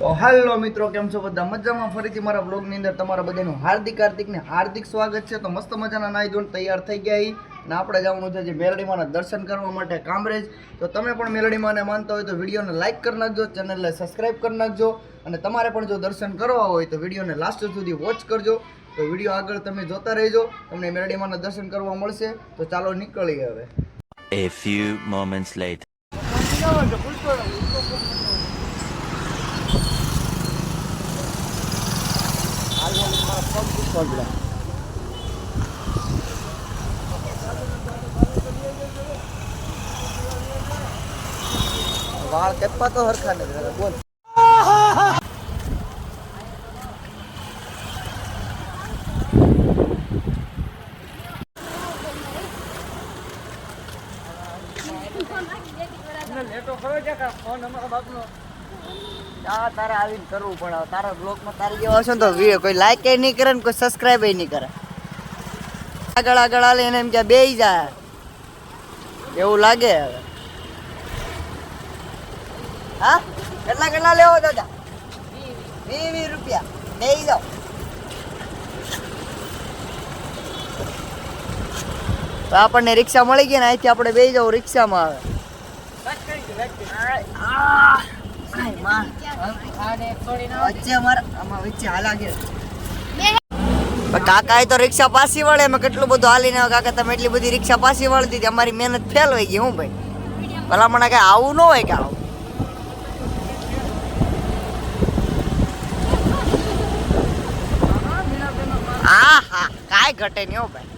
તો હાલો મિત્રો કેમ છો બધા? મજામાં? ફરીથી મારા બ્લોગની અંદર તમારા બધાનું હાર્દિક હાર્દિકને હાર્દિક સ્વાગત છે. તો મસ્ત મજાના નાઈ ધોન તૈયાર થઈ ગયા ને આપણે જવાનું છે જે મેલડીમાના દર્શન કરવા માટે કામરેજ. તો તમે પણ મેલડીમાને માનતા હોય તો વિડીયોને લાઇક કરી નાખજો ચેનલને સબસ્ક્રાઈબ કરી નાખજો. અને તમારે પણ જો દર્શન કરવા હોય તો વિડીયોને લાસ્ટ સુધી વોચ કરજો. તો વીડિયો આગળ તમે જોતા રહેજો. તમને મેલડીમાના દર્શન કરવા મળશે. તો ચાલો નીકળીએ હવે. A few moments later. વાળ કપ્પા તો હરખા નથી બોલ. આ તારે આવીને કરવું પડે. તારા બ્લોગમાં તારી જેવા હશે ને તો વીડિયો કોઈ લાઈક એ નહીં કરે ને કોઈ સબસ્ક્રાઈબ એ નહીં કરે. આગળ આગળ હાલે એને એમ કે બે જાય એવું લાગે હવે. હા? કેટલા કેટલા લેવો દાદા વીસ વીસ રૂપિયા. બે જાઓ તો આપણને રિક્ષા મળી ગઈ ને અહીંથી આપણે બે જાવ રિક્ષામાં આવે. કાકા એ તો રિક્ષા પાછી વળે અમે કેટલું બધું હાલીને ને કાકા તમે એટલી બધી રિક્ષા પાછી વળી દીધી અમારી મહેનત ફેલ હોય ગઈ હું ભાઈ? ભલામણ કઈ આવું ન હોય કે આવું? હા હા કાંઈ ઘટે નહીં હો ભાઈ.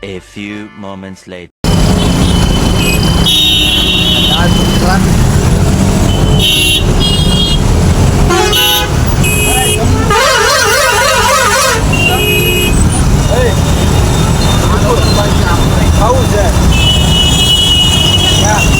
A few moments later. That? Yeah.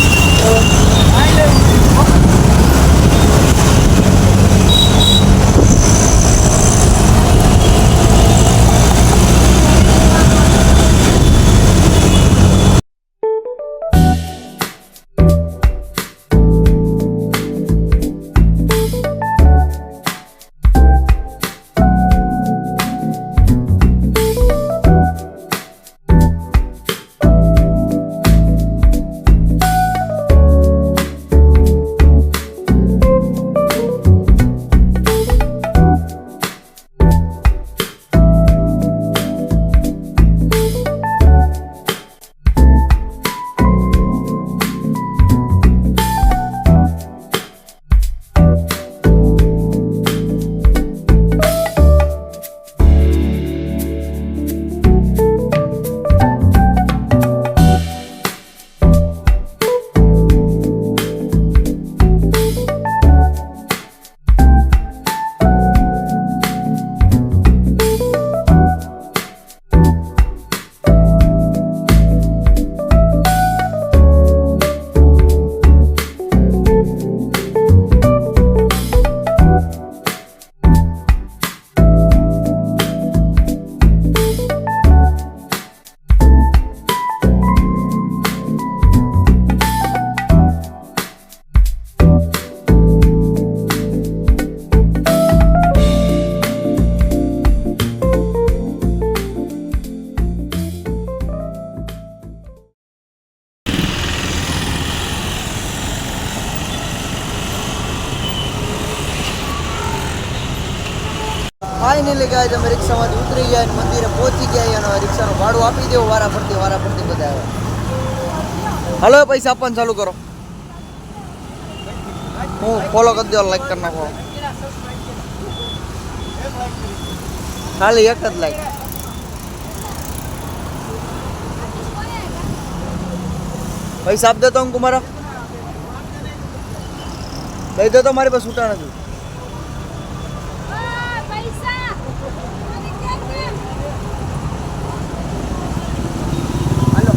પૈસા આપવાનું ચાલુ કરો. હું ફોલો કરી દો લાઈક કરી નાખો ખાલી એક જ લાઈક પૈસા આપ દેતો અંકુ કુમારા. દઈ દે તો મારી પાસે, છૂટા નથી પૈસા મને ક્યાં કેમ હાલો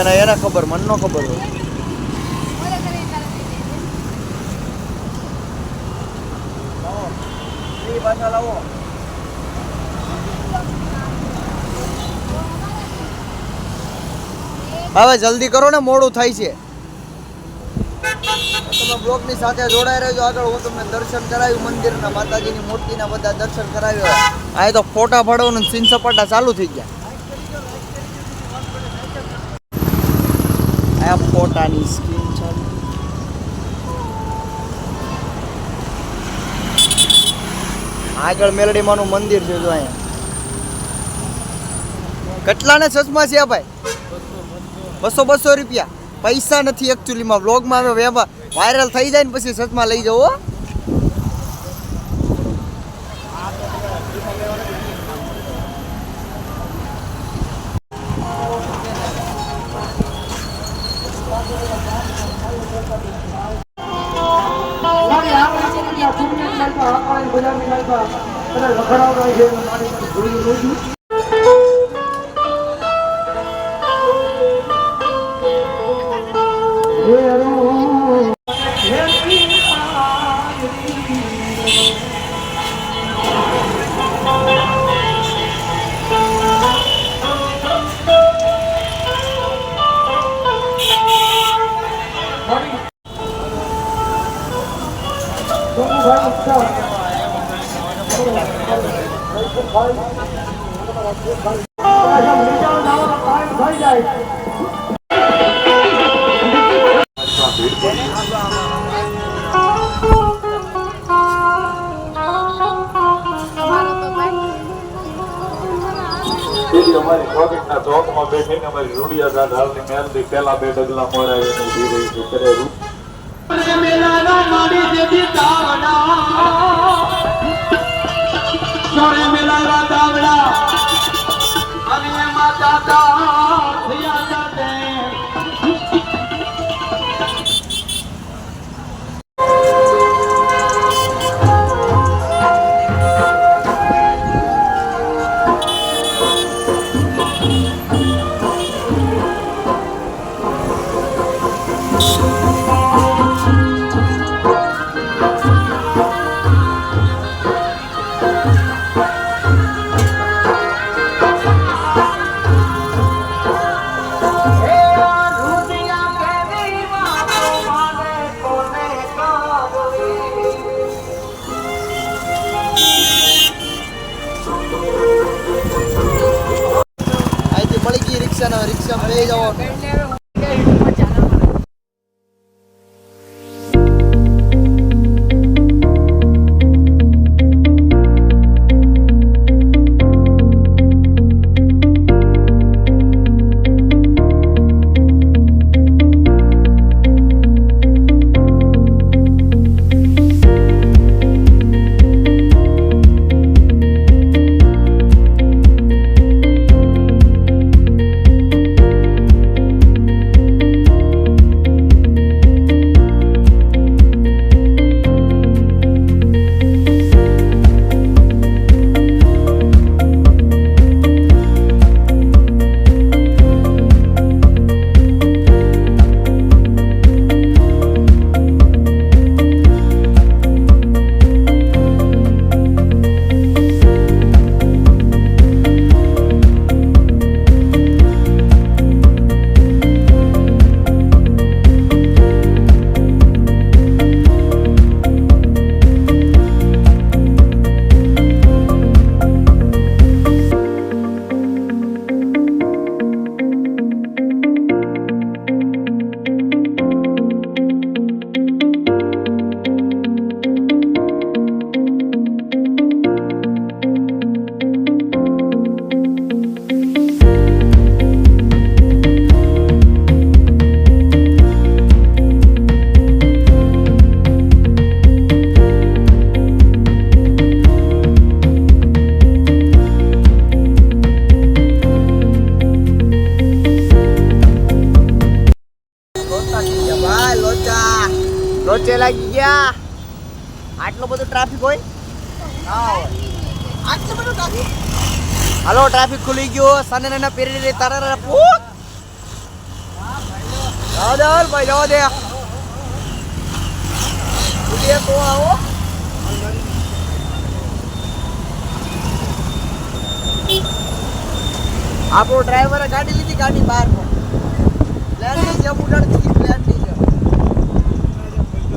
એને એને ખબર મને નો ખબર હવે જલ્દી કરો ને, મોડું થાય છે. તમે બ્લોગની સાથે જોડાઈ રહેજો આગળ હું તમને દર્શન કરાવ્યું, મંદિરના માતાજીની મૂર્તિના બધા દર્શન કરાવ્યા. આ તો ફોટા પાડવાનું સીન સપાટા ચાલુ થઈ ગયા આ ફોટાની સ્ક્રીન ચાલુ આગળ મેલડીમાનું મંદિર છે જો અહીંયા. કેટલાને ચશ્મા છે ભાઈ? બસો બસો રૂપિયા. પૈસા નથી એકચ્યુઅલીમાં વ્લોગમાં વેબા વાયરલ થઈ જાય ને પછી ચશ્મા લઈ જાઓ હો. મારો તેથી અમારી ચોકીના ચોકમાં બેઠીને અમારી રૂડિયા ગાઢ હાલની મહેલથી પહેલા બે ડગલા ત્યારે રૂ- હાલો ટ્રાફિક ખુલી ગયો સાને નાના પેરી રે તારા પૂત જાઓ દે ભાઈ જાઓ દે ઉડીએ તો આવો આપણો ડ્રાઈવરે ગાડી લીધી ગાડી બહાર પ્લેનની જેમ ઉડાડતી પ્લેનની જેમ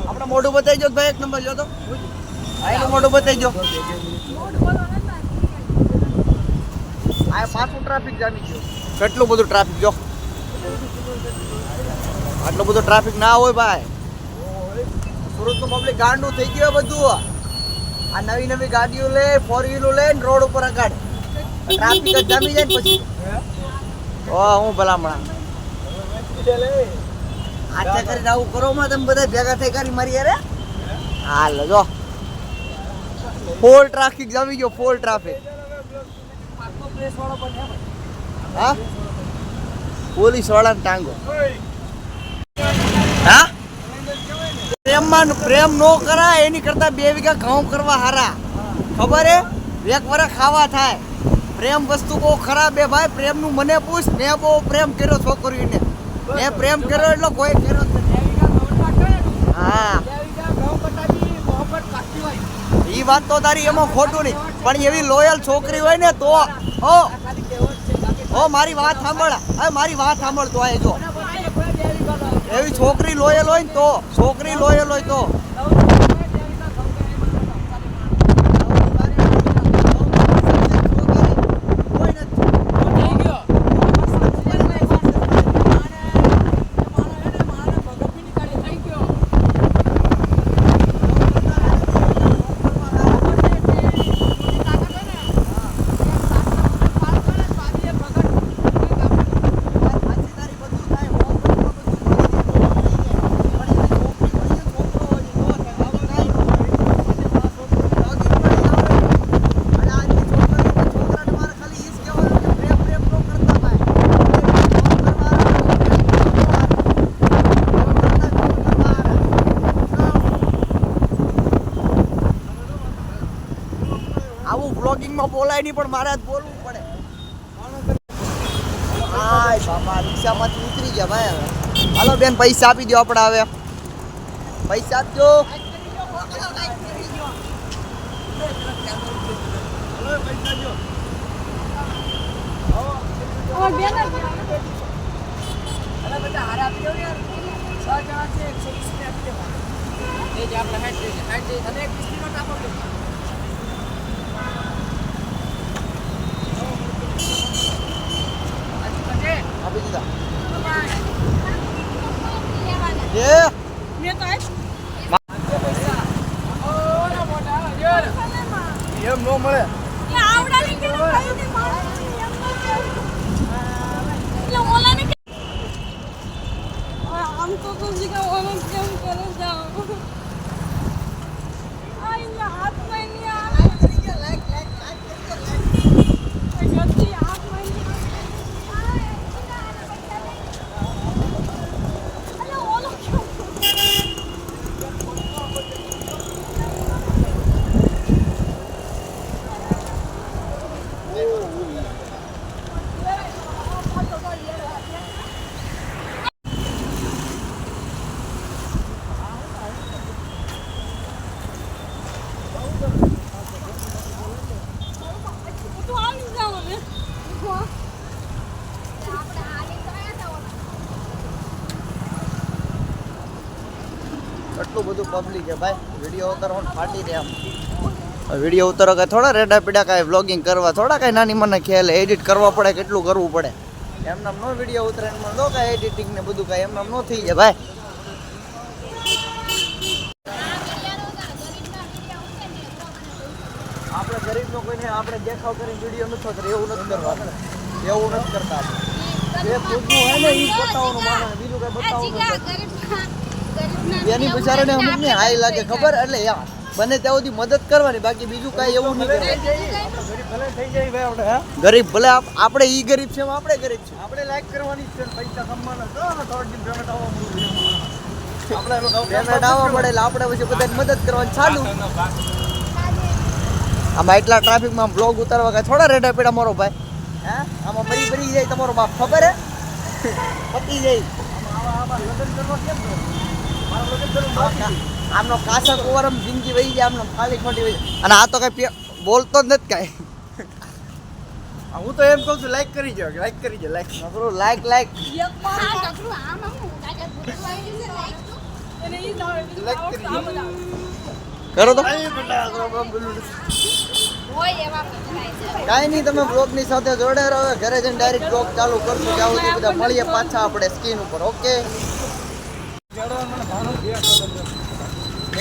આપણે મોઢું બતાવી જો ભાઈ એક નંબર જો તો ભાઈ મોઢું બતાવી જો આ પાછું ટ્રાફિક જામી ગયો. કેટલું બધું ટ્રાફિક જો. આટલો બધું ટ્રાફિક ના હોય ભાઈ. સુરતનું પબ્લિક ગાંડું થઈ ગયું બધું. આ નવી નવી ગાડીઓ લે ફોર વ્હીલો લે ને રોડ ઉપર આગળ. ટ્રાફિક જ જામી જાય ને પછી. ઓ હું ભલામણા. આટલા કરીને આવું કરો માં તમે બધા ભેગા થઈ કરી મારી યાર હાલ જો. ફોલ ટ્રાફિક જામી ગયો ફોલ ટ્રાફિક હા? પોલીસ વાળાને ટાંગો. હા? પ્રેમમાં પ્રેમ નો કરાય એની કરતા બે વીઘા ઘઉં કરવા હારા. ખબર હે? એક વરે ખાવા થાય. પ્રેમ વસ્તુ બહુ ખરાબ હે ભાઈ. પ્રેમનું મને પૂછ મેં બહુ પ્રેમ કર્યો છોકરીને. મેં પ્રેમ કર્યો એટલો કોઈ કર્યો હા. ઈ વાત તો તારી એમાં ખોટું નહીં. પણ એવી લોયલ છોકરી હોય ને તો ઓ ઓ મારી વાત સાંભળ. હવે મારી વાત સાંભળ તો આ જો. એવી છોકરી લોયલ હોય ને તો, છોકરી લોયલ હોય તો. બોલાય નહીં પણ મારે જ બોલવું પડે. હાય બાપા રિક્ષામાંથી ઉતરી ગયા ભાઈ હવે. હાલો બેન પૈસા આપી દો આપણે હવે. પૈસા આપજો. આપી દીધા એ એમ નો મળે આમ તો તો જીગા ઓનો કેમ કરે જાઓ આઈ હાથમાં નહીં આ ગતિ હાથમાં નહીં અલે ઓલો કેમ તું આવી જાવ ને આપણે આલી તો આયા એટલું બધું પબ્લિક છે ભાઈ. વીડિયો ઉતારવાનું ફાટી દે આમ. વીડિયો ઉતારો કે થોડા રેડા પીડા કાંઈ વ્લોગિંગ કરવા, થોડા કાંઈ નાની મને ખ્યાલ એડિટ કરવા પડે કેટલું કરવું પડે. એમ નામ નો વીડિયો ઉતરે એમ નો કાંઈ એડિટિંગ ને બધું કાંઈ એમ નામ નો થઈ જાય ભાઈ. આપણે ગરીબનો કોઈને આપણે દેખાવ કરીને વીડિયો નથી થતો એવું નથી કરવાનું. એવું નથી કરતા આપણે. જે ખુદનું હોય ને એ બતાવવાનું માણસ, બીજું કઈ બતાવવાનું એની બિચારાને અમુક ને હાઈ લાગે ખબર? એટલે યા બને ત્યાં સુધી મદદ કરવાની બાકી બીજું કાંઈ એવું નહીં ગરીબ ભલે આપણે ઈ ગરીબ છે આપણે ગરીબ છે. આપણે લાઈક કરવાની છે પૈસા કમાવાના પડે આપણે પછી બધાને મદદ કરવાની ચાલુ. આમાં એટલા ટ્રાફિકમાં બ્લોગ ઉતારવા કાંઈ થોડા રેડા પેડા મારો ભાઈ. હે? આમાં મરી મરી જાય તમારો બાપ ખબર હે? પતી જાય. આમનો કાસા કુંવરમ જિંદગી વહી જાય આમનો ખાલી ખોટી વહી અને આ તો કઈ બોલતો જ નથી કાંઈ. હું તો એમ કહું છું લાઈક કરી જાવ લાઈક કરી જાવ લાઈક નકરો લાઈક લાઈક કરી તો. કાંઈ નહીં તમે બ્લોગની સાથે જોડે રહો ઘરે જઈને ડાયરેક્ટ બ્લોગ ચાલુ કરશું ત્યાં સુધી બધા મળીએ પાછા આપણે સ્કીન ઉપર ઓકે કેટલું પબ્લિક આવ્યું છે તો વીડિયો બ્લોગિંગ તો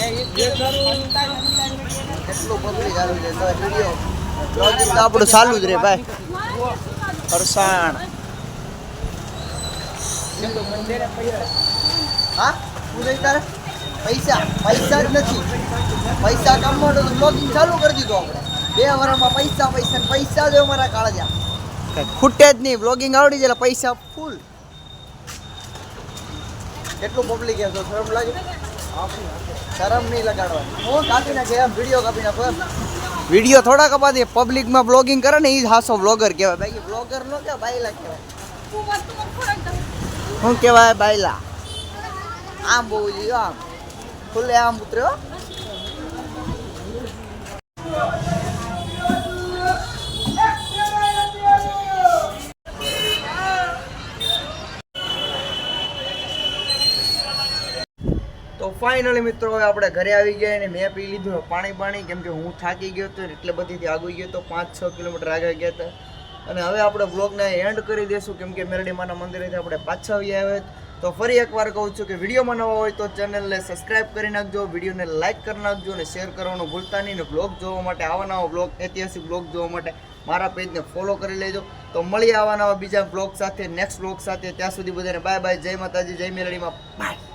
આપણું ચાલુ જ રે ભાઈ. ફરસાણ. હા? શું લઈ તારે? પૈસા. પૈસા જ નથી. પૈસા કામમાં તો બ્લોગિંગ ચાલુ કરી દીધું આપણે. બે વર્ષમાં પૈસા પૈસા ને પૈસા જ અમારા કાળજા ખૂટે જ નહીં. બ્લોગિંગ આવડી જાય એટલે પૈસા ફૂલ કેટલું પબ્લિક છે? તો શરમ લાગે? શરમ નહીં લગાડવાની. હું કાપી નાખે એમ વીડિયો કાપી નાખો વીડિયો થોડા કપાતી પબ્લિકમાં બ્લોગિંગ કરે ને એ જ હાસો બ્લોગર કહેવાય. બાકી બ્લોગર નો કે બાયલા કહેવાય. શું કહેવાય બાયલા. આમ બહુ જોઈએ આમ. ખુલ્લે આમ ઉતર્યો. ફાઇનલી મિત્રો, હવે આપણે ઘરે આવી ગયા અને મેં પી લીધું પાણી પાણી. કેમ કે હું થાકી ગયો હતો એટલે બધીથી આગળ ગયો તો પાંચ છ કિલોમીટર આગળ ગયા હતા. અને હવે આપણે બ્લોગને એન્ડ કરી દઈશું કેમ કે મેરડીમાના મંદિરેથી આપણે પાછા આવી આવ્યા તો ફરી એકવાર કહું છું કે વિડીયોમાં નવા હોય તો ચેનલને સબસ્ક્રાઇબ કરી નાખજો, વિડીયોને લાઇક કરી નાખજો અને શેર કરવાનું ભૂલતા નહીં. અને બ્લોગ જોવા માટે આવા નવા બ્લોગ ઐતિહાસિક બ્લોગ જોવા માટે મારા પેજને ફોલો કરી લેજો. તો મળીએ આવા બીજા બ્લોગ સાથે નેક્સ્ટ બ્લોગ સાથે. ત્યાં સુધી બધાને બાય બાય જય માતાજી, જય મેરડીમાં. બાય